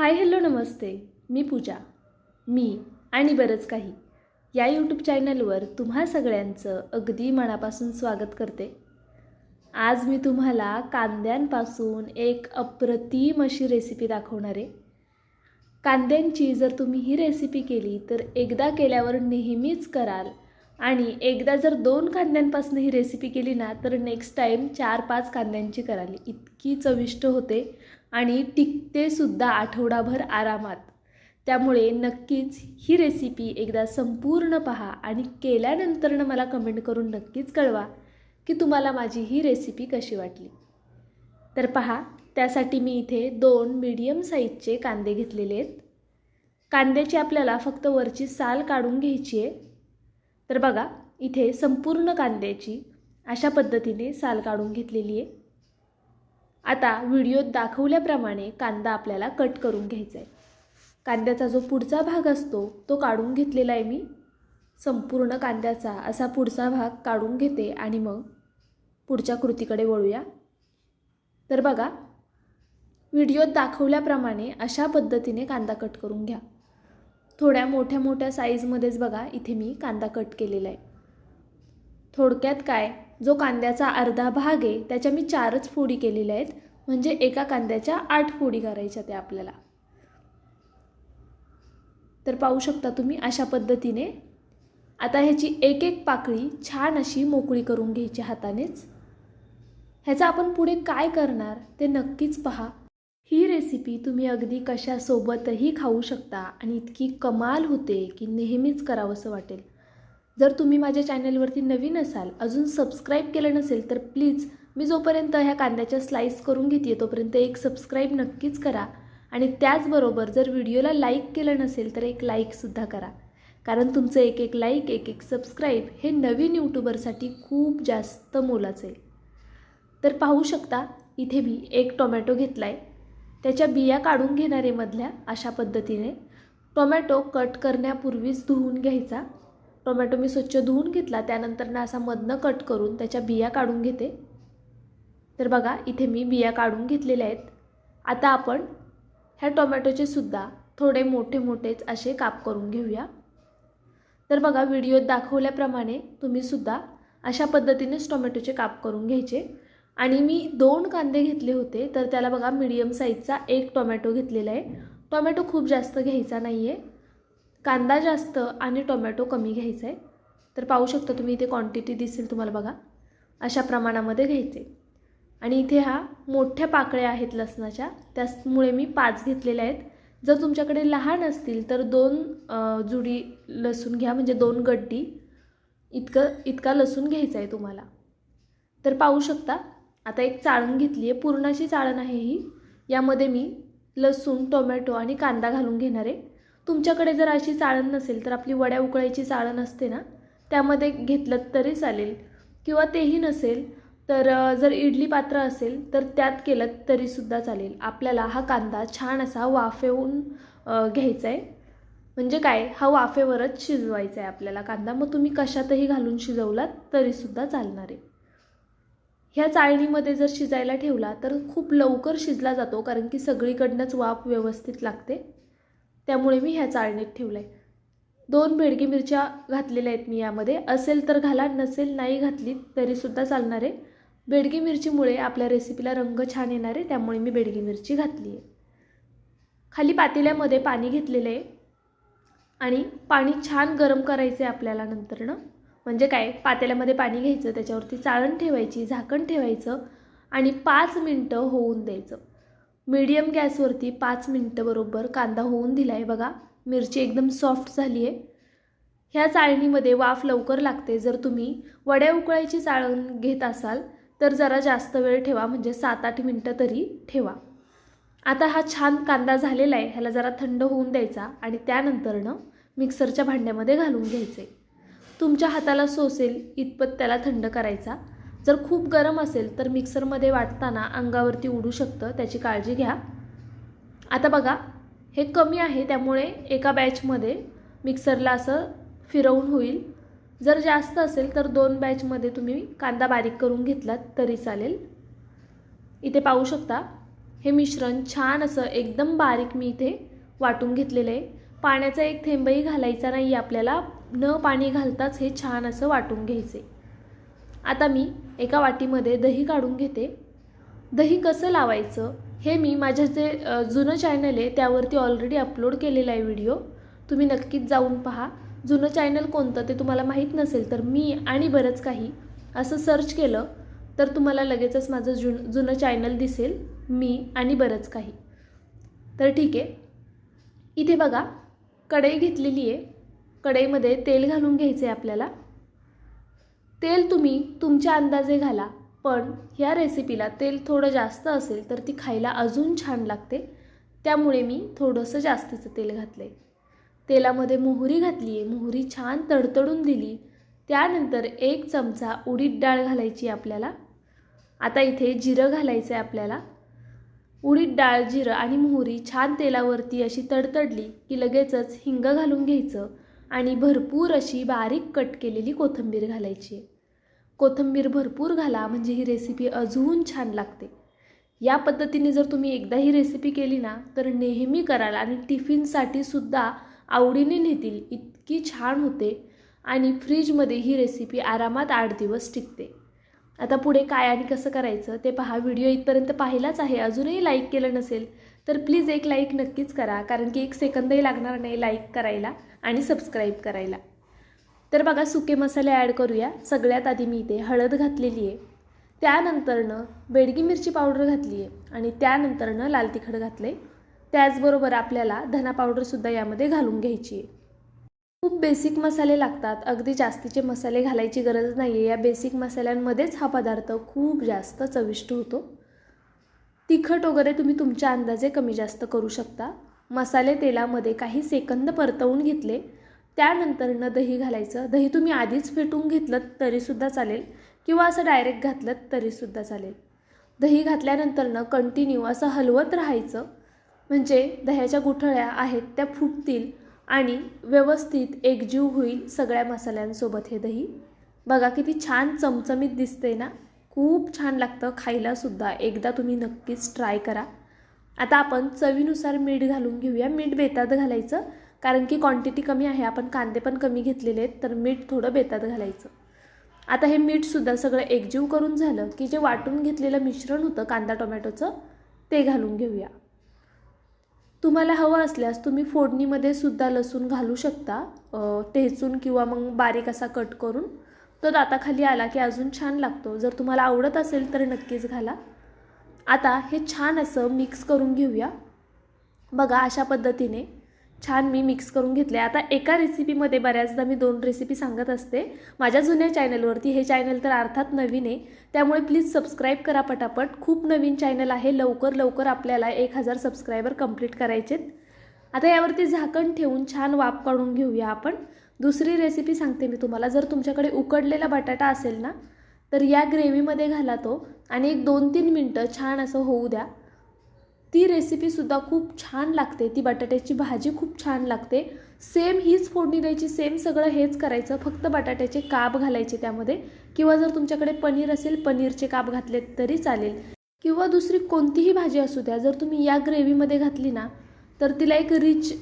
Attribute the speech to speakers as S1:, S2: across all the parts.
S1: Hi hello नमस्ते मी पूजा मी आणि बरंच काही. या यूट्यूब चॅनलवर तुम्हा सगळ्यांचं अगदी मनापासून स्वागत करते. आज मी तुम्हाला कांद्यांपासून एक अप्रतिम अशी रेसिपी दाखवणार आहे. कांद्यांची जर तुम्ही ही रेसिपी केली तर एकदा केल्यावर नेहमीच कराल आणि एकदा जर दोन कांद्यांपासून ही रेसिपी केली ना तर नेक्स्ट टाईम चार पाच कांद्यांची कराल. इतकी चविष्ट होते. आणि टिकतेसुद्धा आठवडाभर आरामात. त्यामुळे नक्कीच ही रेसिपी एकदा संपूर्ण पहा आणि केल्यानंतरनं मला कमेंट करून नक्कीच कळवा की तुम्हाला माझी ही रेसिपी कशी वाटली. तर पहा त्यासाठी मी इथे दोन मीडियम साईजचे कांदे घेतलेले आहेत. कांद्याची आपल्याला फक्त वरची साल काढून घ्यायची आहे. तर बघा इथे संपूर्ण कांद्याची अशा पद्धतीने साल काढून घेतलेली आहे. आता व्हिडिओत दाखवल्याप्रमाणे कांदा आपल्याला कट करून घ्यायचा आहे कांद्याचा जो पुढचा भाग असतो तो काढून घेतलेला आहे मी. संपूर्ण कांद्याचा असा पुढचा भाग काढून घेते आणि मग पुढच्या कृतीकडे वळूया. तर बघा व्हिडिओत दाखवल्याप्रमाणे अशा पद्धतीने कांदा कट करून घ्या. थोड्या मोठ्या मोठ्या साईजमध्येच बघा इथे मी कांदा कट केलेला आहे थोडक्यात काय? जो कांद्याचा अर्धा भाग आहे त्याच्या मी चारच फोडी केलेल्या आहेत. म्हणजे एका कांद्याच्या आठ फोडी करायच्या त्या आपल्याला. तर पाहू शकता तुम्ही अशा पद्धतीने. आता ह्याची एक एक पाकळी छान अशी मोकळी करून घ्यायची हातानेच. ह्याचं आपण पुढे काय करणार ते नक्कीच पहा. ही रेसिपी तुम्ही अगदी कशासोबतही खाऊ शकता आणि इतकी कमाल होते की नेहमीच करावंसं वाटेल. जर तुम्ही माझ्या चॅनलवरती नवीन असाल अजून सबस्क्राईब केलं नसेल तर प्लीज मी जोपर्यंत ह्या कांद्याच्या स्लाईस करून घेते तोपर्यंत एक सबस्क्राईब नक्कीच करा. आणि त्याचबरोबर जर व्हिडिओला लाईक केलं नसेल तर एक लाईकसुद्धा करा. कारण तुमचं एक एक लाईक एक एक सबस्क्राईब हे नवीन यूट्यूबरसाठी खूप जास्त मोलाचं आहे. तर पाहू शकता इथे मी एक टोमॅटो घेतला आहे त्याच्या बिया काढून घेणारे मधल्या अशा पद्धतीने टोमॅटो कट करण्यापूर्वीच धुवून घ्यायचा. टोमॅटो मी स्वच्छ धुवून घेतला त्यानंतर ना असा मधनं कट करून त्याच्या बिया काढून घेते. तर बघा इथे मी बिया काढून घेतलेल्या आहेत. आता आपण ह्या टोमॅटोचे सुद्धा थोडे मोठे मोठेच असे काप करून घेऊया. तर बघा व्हिडिओत दाखवल्याप्रमाणे तुम्हीसुद्धा अशा पद्धतीनेच टोमॅटोचे काप करून घ्यायचे. आणि मी दोन कांदे घेतले होते तर त्याला बघा मीडियम साईजचा एक टोमॅटो घेतलेला आहे. टोमॅटो खूप जास्त घ्यायचा नाही आहे कांदा जास्त आणि टोमॅटो कमी घ्यायचा आहे. तर पाहू शकता तुम्ही इथे क्वांटिटी दिसेल तुम्हाला बघा. अशा प्रमाणामध्ये घ्यायचे. आणि इथे हा मोठ्या पाकळ्या आहेत लसणाच्या. त्यामुळे मी पाच घेतलेल्या आहेत. जर तुमच्याकडे लहान असतील तर दोन जुडी लसूण घ्या. म्हणजे दोन गड्डी. इतकं इतका लसूण घ्यायचा आहे तुम्हाला. तर पाहू शकता आता एक चाळण घेतली आहे. पूर्णाची चाळण आहे ही. यामध्ये मी लसूण टोमॅटो आणि कांदा घालून घेणार आहे. तुमच्याकडे जर अशी चाळण नसेल तर आपली वड्या उकळायची चाळण असते ना त्यामध्ये घेतलं तरी चालेल. किंवा तेही नसेल तर जर इडली पात्र असेल तर त्यात केलं तरीसुद्धा चालेल. आपल्याला हा कांदा छान असा वाफेवून घ्यायचा आहे म्हणजे काय? हा वाफेवरच शिजवायचा आहे आपल्याला कांदा. मग तुम्ही कशातही घालून शिजवलात तरीसुद्धा चालणार. आहे ह्या चाळणीमध्ये जर शिजायला ठेवला तर खूप लवकर शिजला जातो कारण की सगळीकडनंच वाफ व्यवस्थित लागते. त्यामुळे मी ह्या चाळणीत ठेवलं आहे दोन बेडगी मिरच्या घातलेल्या आहेत मी यामध्ये. असेल तर घाला नसेल नाही घातली तरीसुद्धा चालणार आहे. बेडगी मिरचीमुळे आपल्या रेसिपीला रंग छान येणार आहे त्यामुळे मी बेडगी मिरची घातली आहे खाली पातेल्यामध्ये पाणी घेतलेलं आहे. आणि पाणी छान गरम करायचं आहे आपल्याला नंतरनं. म्हणजे काय? पातेल्यामध्ये पाणी घ्यायचं त्याच्यावरती चाळण ठेवायची झाकण ठेवायचं आणि पाच मिनटं होऊन द्यायचं. मीडियम गॅसवरती पाच मिनटं बरोबर कांदा होऊन दिला आहे बघा मिरची एकदम सॉफ्ट झाली आहे ह्या चाळणीमध्ये वाफ लवकर लागते. जर तुम्ही वड्या उकळायची चाळण घेत असाल तर जरा जास्त वेळ ठेवा. म्हणजे सात आठ मिनटं तरी ठेवा. आता हा छान कांदा झालेला आहे. ह्याला जरा थंड होऊन द्यायचा आणि त्यानंतरनं मिक्सरच्या भांड्यामध्ये घालून घ्यायचे. तुमच्या हाताला सोसेल इतपत त्याला थंड करायचा. जर खूप गरम असेल तर मिक्सरमध्ये वाटताना अंगावरती उडू शकतं त्याची काळजी घ्या. आता बघा हे कमी आहे त्यामुळे एका बॅचमध्ये मिक्सरला असं फिरवून होईल. जर जास्त असेल तर दोन बॅचमध्ये तुम्ही कांदा बारीक करून घेतलात तरी चालेल. इथे पाहू शकता हे मिश्रण छान असं एकदम बारीक मी इथे वाटून घेतलेलं आहे. पाण्याचा एक थेंबही घालायचा नाही आपल्याला न पाणी घालताच हे छान असं वाटून घ्यायचे आता मी एका वाटीमध्ये दही काढून घेते. दही कसं लावायचं हे मी माझ्या जे जुनं चॅनल आहे त्यावरती ऑलरेडी अपलोड केलेला आहे व्हिडिओ तुम्ही नक्कीच जाऊन पहा. जुनं चॅनल कोणतं ते तुम्हाला माहीत नसेल तर मी आणि बरंच काही असं सर्च केलं तर तुम्हाला लगेचच माझं जुन जुनं चॅनल दिसेल. मी आणि बरंच काही. तर ठीक आहे. इथे बघा कढई घेतलेली आहे. कढईमध्ये तेल घालून घ्यायचं आहे आपल्याला. तेल तुम्ही तुमच्या अंदाजे घाला पण ह्या रेसिपीला तेल थोडं जास्त असेल तर ती खायला अजून छान लागते. त्यामुळे मी थोडंसं जास्तीचं तेल घातलं आहे तेलामध्ये मोहरी घातली आहे मोहरी छान तडतडून दिली. त्यानंतर एक चमचा उडीद डाळ घालायची आपल्याला. आता इथे जिरं घालायचं आहे आपल्याला. उडीद डाळ जिरं आणि मोहरी छान तेलावरती अशी तडतडली की लगेचच हिंग घालून घ्यायचं. आणि भरपूर अशी बारीक कट केलेली कोथिंबीर घालायची. आहे कोथिंबीर भरपूर घाला म्हणजे ही रेसिपी अजून छान लागते. या पद्धतीने जर तुम्ही एकदा ही रेसिपी केली ना तर नेहमी कराल आणि टिफिनसाठी सुद्धा आवडीने नेतील. इतकी छान होते आणि फ्रीजमध्ये ही रेसिपी आरामात आठ दिवस टिकते. आता पुढे काय आणि कसं करायचं ते पहा. व्हिडिओ इथपर्यंत पाहिलाच आहे. अजूनही लाईक केलं नसेल तर प्लीज एक लाईक नक्कीच करा. कारण की एक सेकंदही लागणार नाही लाईक करायला. आणि सबस्क्राईब करायला. तर बघा सुके मसाले ॲड करूया. सगळ्यात आधी मी इथे हळद घातलेली आहे. त्यानंतरनं बेडगी मिरची पावडर घातली आहे आणि त्यानंतरनं लाल तिखट घातलं आहे त्याचबरोबर आपल्याला धना पावडरसुद्धा यामध्ये घालून घ्यायची आहे खूप बेसिक मसाले लागतात. अगदी जास्तीचे मसाले घालायची गरज नाही आहे या बेसिक मसाल्यांमध्येच हा पदार्थ खूप जास्त चविष्ट होतो. तिखट वगैरे तुम्ही तुमच्या अंदाजे कमी जास्त करू शकता. मसाले तेलामध्ये काही सेकंद परतवून घेतले. त्यानंतरनं दही घालायचं. दही तुम्ही आधीच फेटून घेतलं तरीसुद्धा चालेल किंवा असं डायरेक्ट घातलं तरीसुद्धा चालेल. दही घातल्यानंतरनं कंटिन्यू असं हलवत राहायचं. म्हणजे दह्याच्या गुठळ्या आहेत त्या फुटतील आणि व्यवस्थित एकजीव होईल सगळ्या मसाल्यांसोबत हे दही. बघा किती छान चमचमीत दिसते ना? खूप छान लागतं खायलासुद्धा एकदा तुम्ही नक्कीच ट्राय करा. आता आपण चवीनुसार मीठ घालून घेऊया. मीठ बेतात घालायचं. कारण की क्वांटिटी कमी आहे. आपण कांदे पण कमी घेतलेले आहेत तर मीठ थोडं बेतात घालायचं. आता हे मीठसुद्धा सगळं एकजीव करून झालं की जे वाटून घेतलेलं मिश्रण होतं कांदा टोमॅटोचं ते घालून घेऊया. तुम्हाला हवं असल्यास तुम्ही फोडणीमध्ये सुद्धा लसूण घालू शकता. तेचून ठेचून किंवा मग बारीक असा कट करून. तो दाताखाली आला की अजून छान लागतो. जर तुम्हाला आवडत असेल तर नक्कीच घाला. आता हे छान असं मिक्स करून घेऊया. बघा अशा पद्धतीने छान मी मिक्स करून घेतले. आता एका रेसिपीमध्ये बऱ्याचदा मी दोन रेसिपी सांगत असते. माझ्या जुन्या चॅनलवरती हे चॅनल तर अर्थात नवीन आहे. त्यामुळे प्लीज सबस्क्राईब करा पटापट. खूप नवीन चॅनल आहे. लवकर लवकर आपल्याला एक हजार सबस्क्रायबर कंप्लीट करायचेत. आता यावरती झाकण ठेवून छान वाफ काढून घेऊया आपण. दुसरी रेसिपी सांगते मी तुम्हाला. जर तुमच्याकडे उकडलेला बटाटा असेल ना तर या ग्रेव्हीमध्ये घाला तो आणि एक दोन तीन मिनटं छान असं होऊ द्या. ती रेसिपीसुद्धा खूप छान लागते. ती बटाट्याची भाजी खूप छान लागते. सेम हीच फोडणी द्यायची सेम सगळं हेच करायचं. फक्त बटाट्याचे काप घालायचे त्यामध्ये. किंवा जर तुमच्याकडे पनीर असेल पनीरचे काप घातले तरी चालेल. किंवा दुसरी कोणतीही भाजी असू द्या जर तुम्ही या ग्रेव्हीमध्ये घातली ना तर तिला एक रिच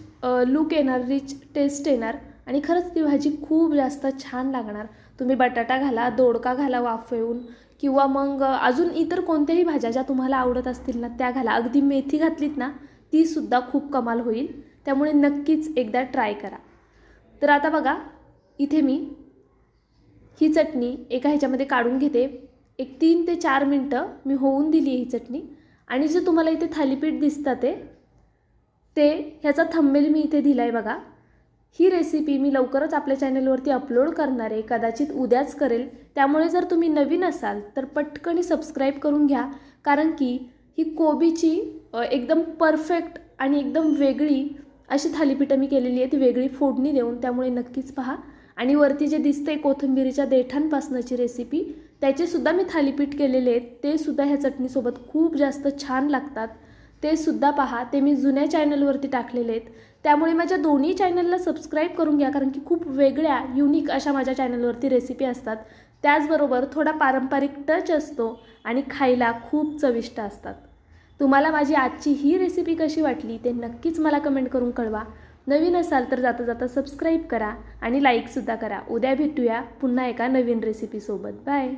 S1: लुक येणार रिच टेस्ट येणार. आणि खरंच ती भाजी खूप जास्त छान लागणार. तुम्ही बटाटा घाला दोडका घाला वाफवून किंवा मग अजून इतर कोणत्याही भाज्या ज्या तुम्हाला आवडत असतील ना त्या घाला. अगदी मेथी घातलीत ना तीसुद्धा खूप कमाल होईल. त्यामुळे नक्कीच एकदा ट्राय करा. तर आता बघा इथे मी ही चटणी एका ह्याच्यामध्ये काढून घेते. एक तीन ते चार मिनटं मी होऊन दिली ही चटणी. आणि जे तुम्हाला इथे थालीपीठ दिसतं ते ते ह्याचा थंबेल मी इथे दिला आहे बघा. ही रेसिपी मी लवकरच आपल्या चॅनलवरती अपलोड करणार आहे. कदाचित उद्याच करेल. त्यामुळे जर तुम्ही नवीन असाल तर पटकनी सबस्क्राईब करून घ्या. कारण की ही कोबीची एकदम परफेक्ट आणि एकदम वेगळी अशी थालीपीठं मी केलेली आहे ती वेगळी फोडणी देऊन. त्यामुळे नक्कीच पहा. आणि वरती जे दिसते कोथिंबिरीच्या देठांपासनाची रेसिपी त्याचेसुद्धा मी थालीपीठ केलेले आहेत. ते सुद्धा ह्या चटणीसोबत खूप जास्त छान लागतात. ते सुद्धा पहा. ते मी जुन्या चॅनलवरती टाकलेले आहेत. त्यामुळे माझ्या दोन्ही चॅनलला सबस्क्राईब करून घ्या कारण की खूप वेगळ्या युनिक अशा माझ्या चॅनलवरती रेसिपी असतात. त्याचबरोबर थोडा पारंपरिक टच असतो आणि खायला खूप चविष्ट असतात. तुम्हाला माझी आजची ही रेसिपी कशी वाटली ते नक्कीच मला कमेंट करून कळवा. नवीन असाल तर जाता जाता सबस्क्राईब करा आणि लाईकसुद्धा करा. उद्या भेटूया पुन्हा एका नवीन रेसिपीसोबत बाय